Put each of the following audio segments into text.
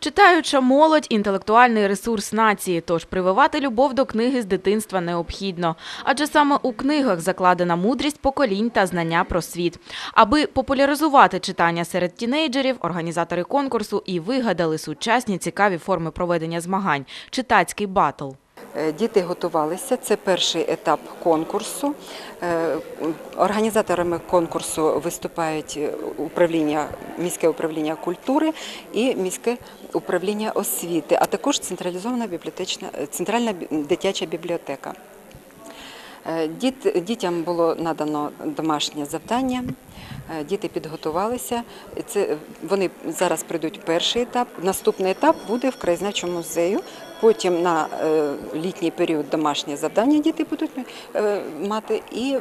Читаюча молодь – інтелектуальний ресурс нації, тож прививати любов до книги з дитинства необхідно. Адже саме у книгах закладена мудрість поколінь та знання про світ. Аби популяризувати читання серед тінейджерів, організатори конкурсу і вигадали сучасні цікаві форми проведення змагань – читацький батл. Е, Діти готувалися. Це перший етап конкурсу. Е, Організаторами конкурсу виступають управління, міське управління культури і міське управління освіти, а також централізована бібліотечна центральна дитяча бібліотека. Е, Діт, дітям було надано домашнє завдання. е, Діти підготувалися. Це вони зараз пройдуть перший етап. Наступний етап буде в краєзнавчому музею. Потім на е, літній період домашнє завдання діти будуть е, мати. І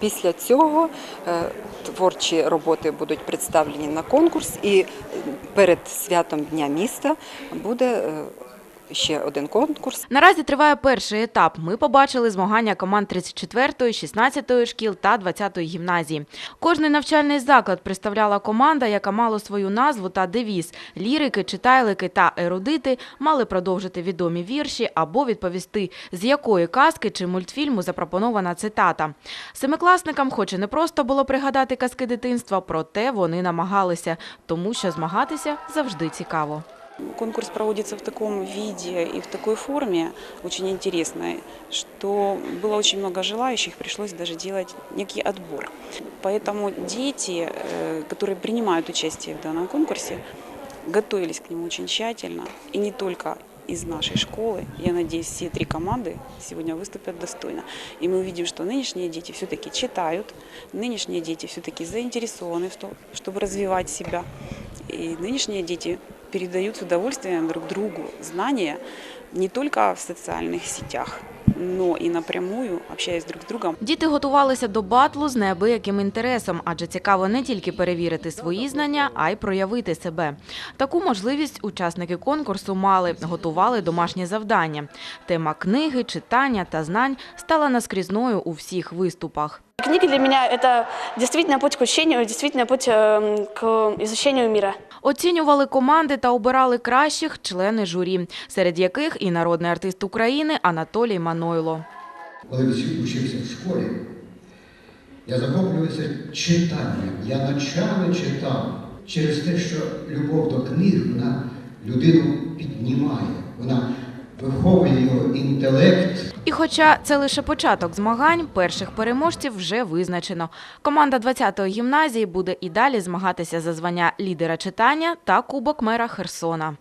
після цього е, творчі роботи будуть представлені на конкурс. І перед святом Дня міста буде ще один конкурс. Наразі триває перший етап. Ми побачили змагання команд 34-ї, 16-ї шкіл та 20-ї гімназії. Кожний навчальний заклад представляла команда, яка мала свою назву та девіз. Лірики, читайлики та ерудити мали продовжити відомі вірші або відповісти, з якої казки чи мультфільму запропонована цитата. Семикласникам, хоч і не просто було пригадати казки дитинства, проте вони намагалися, тому що змагатися завжди цікаво. Конкурс проводится в таком виде и в такой форме, очень интересной, что было очень много желающих, пришлось даже делать некий отбор. Поэтому дети, э, которые принимают участие в данном конкурсе, готовились к нему очень тщательно. И не только из нашей школы. Я надеюсь, все три команды сегодня выступят достойно. И мы увидим, что нынешние дети все-таки читают, нынешние дети все-таки заинтересованы в том, чтобы развивать себя. И нынешние дети передают с удовольствием друг другу знания не только в социальных сетях, но и напрямую, общаясь друг с другом. Діти готувалися до батлу з неабияким інтересом, адже цікаво не тільки перевірити свої знання, а й проявити себе. Таку можливість учасники конкурсу мали, готували домашнє завдання. Тема книги, читання та знань стала наскрізною у всіх виступах. Книги для меня это действительно путь к учению, действительно путь к изучению мира. Оцінювали команди та обирали кращих члени журі, серед яких і народний артист України Анатолій Манойло. Коли вчився в школі, я захоплювався читанням. Я ночами читав через те, що любов до книг вона людину піднімає, вона виховує його інтелект. Хоча це лише початок змагань, перших переможців вже визначено. Команда 20-ї гімназії буде і далі змагатися за звання лідера читання та Кубок мера Херсона.